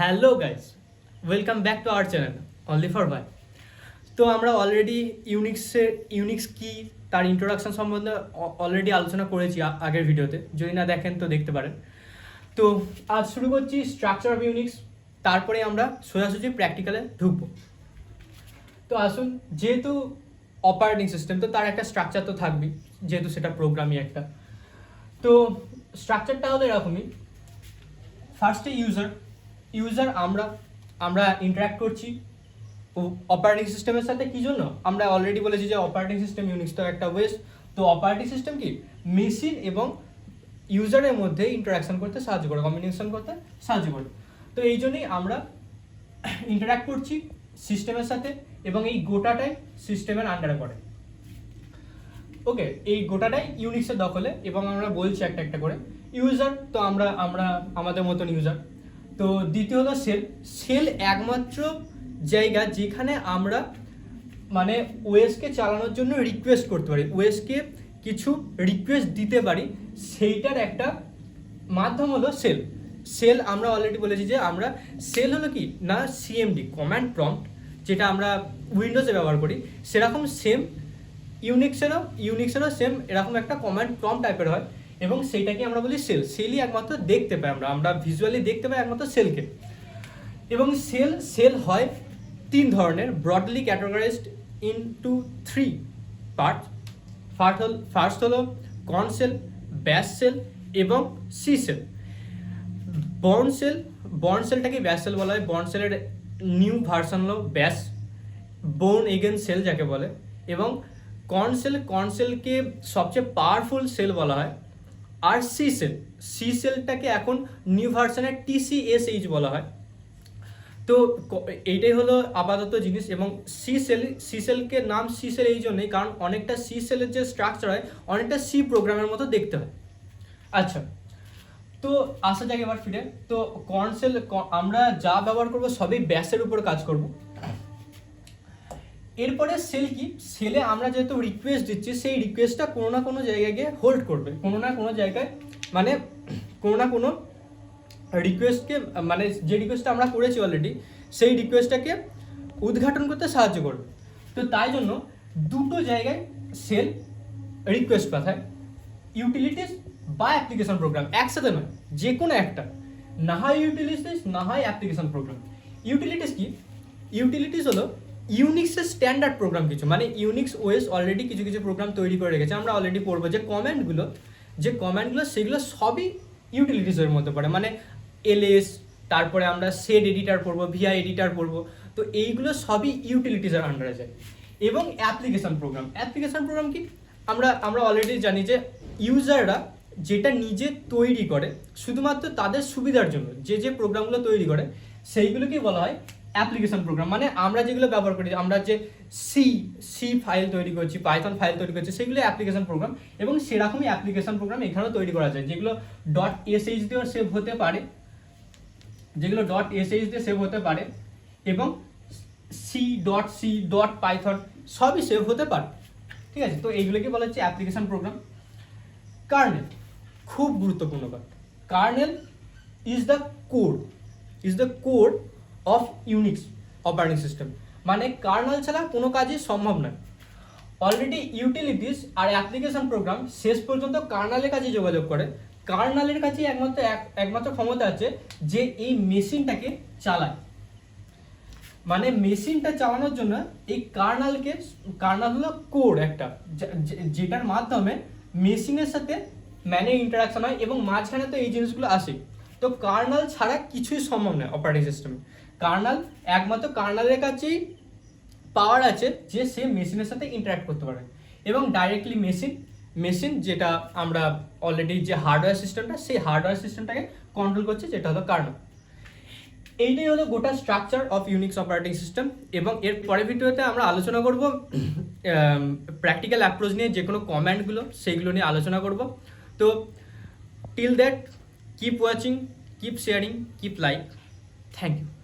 Hello guys welcome back to our channel only for ভাই তো আমরা অলরেডি ইউনিক্সের ইউনিক্স কি, তার ইন্ট্রোডাকশন সম্বন্ধে অলরেডি আলোচনা করেছি আগের ভিডিওতে যদি না দেখেন, তো দেখতে পারেন। তো আজ শুরু করছি স্ট্রাকচার অফ ইউনিক্স তারপরে আমরা সোজাসুজি প্র্যাকটিক্যালে ঢুকবো। তো আসুন, যেহেতু অপারেটিং সিস্টেম তো তার একটা স্ট্রাকচার তো থাকবেই, যেহেতু সেটা প্রোগ্রামই একটা। তো স্ট্রাকচারটা হলো এরকমই। ফার্স্টে ইউজার ইউজার আমরা আমরা ইন্টারাক্ট করছি। অপারেটিং সিস্টেমের সাথে কি জন্য? আমরা অলরেডি বলেছি যে অপারেটিং সিস্টেম ইউনিক্স তো একটা ওয়েস তো অপারেটিং সিস্টেম কি? মেশিন এবং ইউজারের মধ্যে ইন্টারাকশন করতে সাহায্য করে কমিউনিকেশন করতে সাহায্য করে। তো এই জন্যই আমরা ইন্টারাক্ট করছি সিস্টেমের সাথে এবং এই গোটাটাই সিস্টেমের আন্ডারে পড়ে। ওকে, এই গোটাটাই ইউনিক্সের দখলে এবং আমরা বলছি একটা একটা করে। ইউজার তো আমরা আমরা আমাদের মতন ইউজার তো দ্বিতীয় হলো সেল। সেল একমাত্র জায়গা যেখানে আমরা মানে ওয়েসকে চালানোর জন্য রিকোয়েস্ট করতে পারি। ওয়েসকে কিছু রিকোয়েস্ট দিতে পারি, সেইটার একটা মাধ্যম হলো সেল। সেল আমরা অলরেডি বলেছি যে আমরা, সেল হলো কি? না সিএমডি কমান্ড প্রম্পট যেটা আমরা উইন্ডোজে ব্যবহার করি। সেরকম সেম ইউনিক্সেরও ইউনিক্সেরও সেম এরকম একটা কমান্ড প্রম্পট টাইপের হয়। এবং সেইটাকে আমরা বলি সেল সেলই একমাত্র দেখতে পাই আমরা। আমরা ভিজুয়ালি দেখতে পাই একমাত্র সেলকে এবং সেল সেল হয় তিন ধরনের broadly categorized into three part first হল ফার্স্ট হলো কর্ন সেল ব্যাস সেল এবং C shell Bourne shell Bourne সেলটাকে ব্যাস সেল বলা হয়। বর্ন সেলের নিউ ভার্সন হলো ব্যাস বোন এগেন সেল যাকে বলে। এবং কর্ন সেল কর্ন সেলকে সবচেয়ে পাওয়ারফুল সেল বলা হয়। আর সি সেল সি সেলটাকে এখন নিউ ভার্সনের টিসিএসএইচ বলা হয়। তো এইটাই হলো আপাতত জিনিস এবং সি সেল সি সেলকে নাম সি সেল এই জন্যই কারণ অনেকটা সি সেলের যে স্ট্রাকচার হয়, অনেকটা সি প্রোগ্রামের মতো দেখতে হয়। আচ্ছা তো আসা যাক এবার ফিরে। তো কনসেল আমরা যা ব্যবহার করব সবই ব্যাসের উপর কাজ করব। এরপরে সেল কি? সেলে আমরা যেহেতু রিকোয়েস্ট দিচ্ছি, সেই রিকোয়েস্টটা কোনো না কোনো জায়গায় গিয়ে হোল্ড করবে। কোনো না কোনো জায়গায় মানে কোনো না কোনো রিকোয়েস্টকে মানে যে রিকোয়েস্টটা আমরা করেছি অলরেডি সেই রিকোয়েস্টটাকে উদ্ঘাটন করতে সাহায্য করবে। তো তাই জন্য দুটো জায়গায় সেল রিকোয়েস্ট পাঠায়। ইউটিলিটিস বা অ্যাপ্লিকেশন প্রোগ্রাম একসাথে নয়, যে কোনো একটা। না হয় ইউটিলিটিস না হয় অ্যাপ্লিকেশন প্রোগ্রাম ইউটিলিটিস কি? ইউটিলিটিস হলো ইউনিক্সের স্ট্যান্ডার্ড প্রোগ্রাম কিছু মানে ইউনিক্স ওয়েস অলরেডি কিছু কিছু প্রোগ্রাম তৈরি করে রেখেছে। আমরা অলরেডি পড়ব যে কমেন্টগুলো যে কমেন্টগুলো সেগুলো সবই ইউটিলিটিসের মধ্যে পড়ে। মানে এলএস তারপরে আমরা সেড এডিটার পড়ব ভিআই এডিটার পড়ব, তো এইগুলো সবই ইউটিলিটিসের আন্ডারে যায়। এবং অ্যাপ্লিকেশন প্রোগ্রাম অ্যাপ্লিকেশন প্রোগ্রাম কি? আমরা আমরা অলরেডি জানি যে ইউজাররা যেটা নিজে তৈরি করে, শুধুমাত্র তাদের সুবিধার জন্য, যে যে প্রোগ্রামগুলো তৈরি করে, সেইগুলোকেই বলা হয় অ্যাপ্লিকেশন প্রোগ্রাম মানে আমরা যেগুলো ব্যবহার করি আমরা যে সি সি ফাইল তৈরি করছি পাইথন ফাইল তৈরি করছি, সেগুলো অ্যাপ্লিকেশন প্রোগ্রাম এবং সেরকমই অ্যাপ্লিকেশন প্রোগ্রাম এখানেও তৈরি করা যায়, যেগুলো. ডট এসএইচ দিয়েও সেভ হতে পারে, যেগুলো. ডট এসএইচ দিয়ে সেভ হতে পারে এবং C dot C dot Python সবই সেভ হতে পারে, ঠিক আছে? তো এইগুলোকে বলা হচ্ছে অ্যাপ্লিকেশন প্রোগ্রাম কার্নেল খুব গুরুত্বপূর্ণ kernel is the code is the code of Unix operating system মানে কার্নাল ছাড়া কোনো কাজই সম্ভব নয়। অলরেডি ইউটিলিটিস আর অ্যাপ্লিকেশন প্রোগ্রাম শেষ পর্যন্ত কার্নালের কাছে যোগাযোগ করে। কার্নালের কাছে একমাত্র এক- একমাত্র ক্ষমতা আছে যে এই মেশিনটাকে চালায়। মানে মেশিনটা চালানোর জন্য এই কার্নালকে কার্নাল হলো কোড একটা। যেটার মাধ্যমে মেশিনের সাথে ম্যানে ইন্টারাকশন হয় এবং মাঝখানে তো এই জিনিসগুলো আসে। তো কার্নাল ছাড়া কিছুই সম্ভব নয় অপারেটিং সিস্টেমে কার্নাল, একমাত্র কার্নালের কাছেই পাওয়ার আছে যে সে মেশিনের সাথে ইন্টারাক্ট করতে পারে। এবং ডাইরেক্টলি মেশিন মেশিন যেটা আমরা অলরেডি যে হার্ডওয়্যার সিস্টেমটা সেই হার্ডওয়্যার সিস্টেমটাকে কন্ট্রোল করছে, যেটা হলো কার্নাল। এইটাই হলো গোটা structure of Unix operating system এবং এর পরের ভিডিওতে আমরা আলোচনা করব প্র্যাকটিক্যাল অ্যাপ্রোচ নিয়ে যে কোনো কমেন্টগুলো সেইগুলো নিয়ে আলোচনা করব। তো till that keep watching keep sharing keep like thank you